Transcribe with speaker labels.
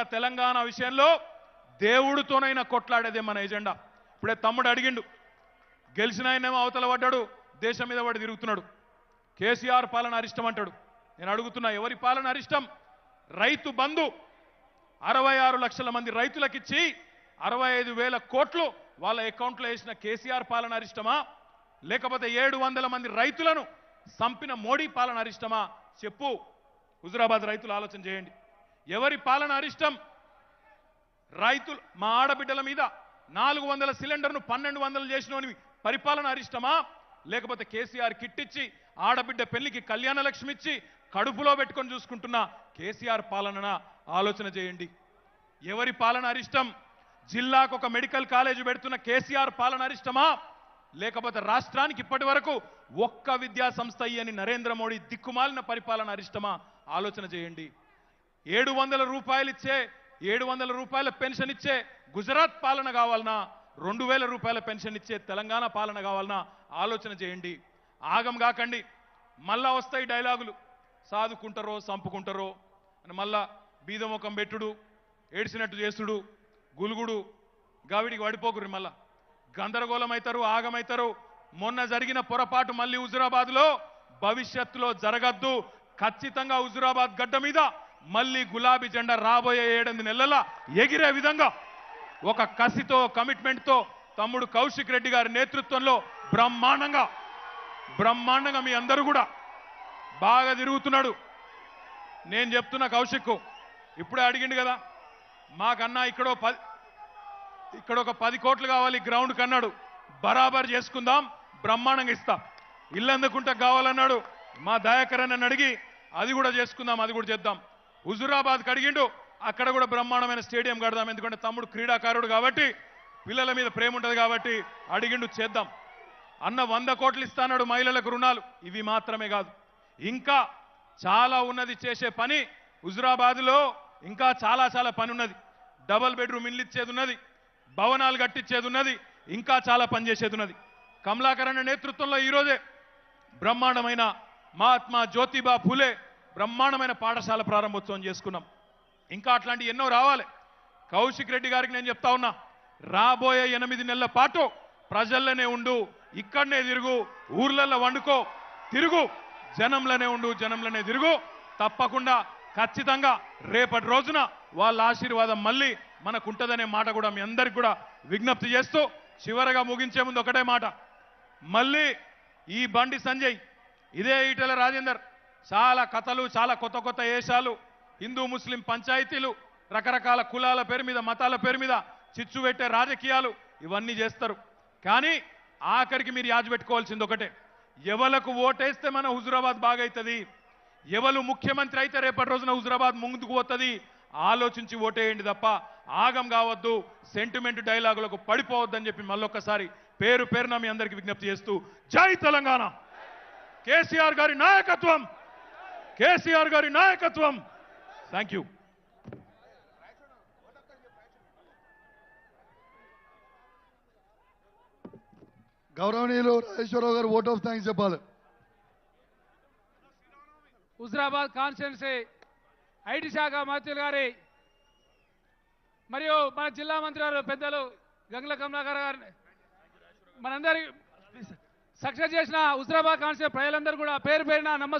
Speaker 1: ముఖ్యంగా తెలంగాణ విషయంలో దేవుడితోనైనా కొట్లాడేదే మన ఎజెండా. ఇప్పుడే తమ్ముడు అడిగిండు గెలిచిన ఆయనేమో అవతల పడ్డాడు దేశం మీద పడి తిరుగుతున్నాడు. కేసీఆర్ పాలన అరిష్టం అంటాడు. నేను అడుగుతున్నా ఎవరి పాలన అరిష్టం? రైతు బంధు. అరవై ఆరు లక్షల మంది రైతులకిచ్చి అరవై ఐదు వేల కోట్లు వాళ్ళ అకౌంట్లో వేసిన కేసీఆర్ పాలన అరిష్టమా? లేకపోతే ఏడు వందల మంది రైతులను సంపిన మోడీ పాలన అరిష్టమా? చెప్పు. హుజురాబాద్ రైతులు ఆలోచన చేయండి. ఎవరి పాలన అరిష్టం? రైతులు మా ఆడబిడ్డల మీద నాలుగు వందల సిలిండర్ను పన్నెండు వందలు చేసినోని పరిపాలన అరిష్టమా? లేకపోతే కేసీఆర్ కిట్టిచ్చి ఆడబిడ్డ పెళ్ళికి కళ్యాణ లక్ష్మి ఇచ్చి కడుపులో పెట్టుకొని చూసుకుంటున్న కేసీఆర్ పాలన ఆలోచన చేయండి. ఎవరి పాలన అరిష్టం? జిల్లాకు ఒక మెడికల్ కాలేజీ పెడుతున్న కేసీఆర్ పాలన అరిష్టమా? లేకపోతే రాష్ట్రానికి ఇప్పటి వరకు ఒక్క విద్యా సంస్థ అని నరేంద్ర మోడీ దిక్కుమాలిన పరిపాలన అరిష్టమా? ఆలోచన చేయండి. ఏడు వందల రూపాయలు ఇచ్చే ఏడు వందల రూపాయల పెన్షన్ ఇచ్చే గుజరాత్ పాలన కావాలన్నా రెండు వేల రూపాయల పెన్షన్ ఇచ్చే తెలంగాణ పాలన కావాలన్నా ఆలోచన చేయండి. ఆగం కాకండి. మళ్ళా వస్తాయి డైలాగులు. సాదుకుంటారో సంపుకుంటారో. అని మళ్ళా బీదముఖం పెట్టుడు ఏడిసినట్టు చేసుడు గులుగుడు గావిడికి పడిపోకురు మళ్ళా. గందరగోళం అవుతారు ఆగమవుతారు మొన్న జరిగిన పొరపాటు మళ్ళీ హుజురాబాద్లో భవిష్యత్తులో జరగద్దు. ఖచ్చితంగా హుజురాబాద్ గడ్డ మీద మళ్ళీ గులాబీ జెండా రాబోయే ఏడెనిమిది నెలల ఎగిరే విధంగా ఒక కసితో కమిట్మెంట్తో తమ్ముడు కౌశిక్ రెడ్డి గారి నేతృత్వంలో బ్రహ్మాండంగా బ్రహ్మాండంగా మీ అందరూ కూడా బాగా తిరుగుతున్నాడు. నేను చెప్తున్నా కౌశిక్ ఇప్పుడే అడిగిండు కదా మాకన్నా ఇక్కడో పది ఇక్కడ ఒక పది కోట్లు కావాలి గ్రౌండ్ కన్నాడు బరాబర్ చేసుకుందాం బ్రహ్మాండంగా ఇస్తా. ఇల్లు అందుకుంటా కావాలన్నాడు మా దయాకర్ అని అడిగి అది కూడా చేసుకుందాం అది కూడా చేద్దాం. హుజురాబాద్ కడిగిండు. అక్కడ కూడా బ్రహ్మాండమైన స్టేడియం కడదాం. ఎందుకంటే తమ్ముడు క్రీడాకారుడు కాబట్టి పిల్లల మీద ప్రేమ ఉంటుంది కాబట్టి అడిగిండు చేద్దాం. అన్న వంద కోట్లు ఇస్తాన్నాడు మహిళలకు రుణాలు. ఇవి మాత్రమే కాదు. ఇంకా చాలా ఉన్నది చేసే పని హుజురాబాద్లో ఇంకా చాలా చాలా పని ఉన్నది. డబల్ బెడ్రూమ్ ఇల్లు ఇచ్చేది ఉన్నది. భవనాలు కట్టించేది ఉన్నది. ఇంకా చాలా పని చేసేది ఉన్నది. కమలాకరణ నేతృత్వంలో ఈరోజే బ్రహ్మాండమైన మహాత్మా జ్యోతిబా ఫులే బ్రహ్మాండమైన పాఠశాల ప్రారంభోత్సవం చేసుకున్నాం. ఇంకా అట్లాంటి ఎన్నో రావాలి. కౌశిక్ రెడ్డి గారికి నేను చెప్తా ఉన్నా రాబోయే ఎనిమిది నెలల పాటు ప్రజల్లోనే ఉండు ఇక్కడనే తిరుగు ఊర్లలో వండుకో తిరుగు జనంలోనే ఉండు జనంలోనే తిరుగు. తప్పకుండా ఖచ్చితంగా రేపటి రోజున వాళ్ళ ఆశీర్వాదం మళ్ళీ మనకుంటుందనే మాట కూడా మీ అందరికి కూడా విజ్ఞప్తి చేస్తూ చివరగా ముగించే ముందు ఒకటే మాట. మళ్ళీ ఈ బండి సంజయ్ ఇదే ఈటల రాజేందర్. చాలా కథలు చాలా కొత్త కొత్త వేషాలు హిందూ ముస్లిం పంచాయతీలు రకరకాల కులాల పేరు మీద మతాల పేరు మీద చిచ్చు పెట్టే రాజకీయాలు ఇవన్నీ చేస్తారు. కానీ ఆఖరికి మీరు యాజ పెట్టుకోవాల్సింది ఒకటే. ఎవలకు ఓటేస్తే మన హుజురాబాద్ బాగైతుంది? ఎవరు ముఖ్యమంత్రి అయితే రేపటి రోజున హుజురాబాద్ ముందుకు పోతుంది? ఆలోచించి ఓటేయండి తప్ప ఆగం కావద్దు సెంటిమెంట్ డైలాగులకు పడిపోవద్దని చెప్పి మళ్ళొక్కసారి పేరు పేరున మీ అందరికి విజ్ఞప్తి చేస్తూ జై తెలంగాణ. కేసీఆర్ గారి నాయకత్వం. కేసీఆర్ గారి నాయకత్వం. థ్యాంక్ యూ
Speaker 2: గౌరవనీయులు రాజేశ్వరరావు గారు ఓట్ ఆఫ్ థ్యాంక్స్ చెప్పాలి.
Speaker 3: హుజరాబాద్ కాన్స్టిట్యున్సీ ఐటీ శాఖ మంత్రులు గారి మరియు మన జిల్లా మంత్రి గారు పెద్దలు గంగుల కమలాకర్ గారు మనందరి సక్సెస్ చేసిన హుజరాబాద్ కాన్స్టిట్యూన్సీ ప్రజలందరూ కూడా పేరు పేరున నమస్కారం.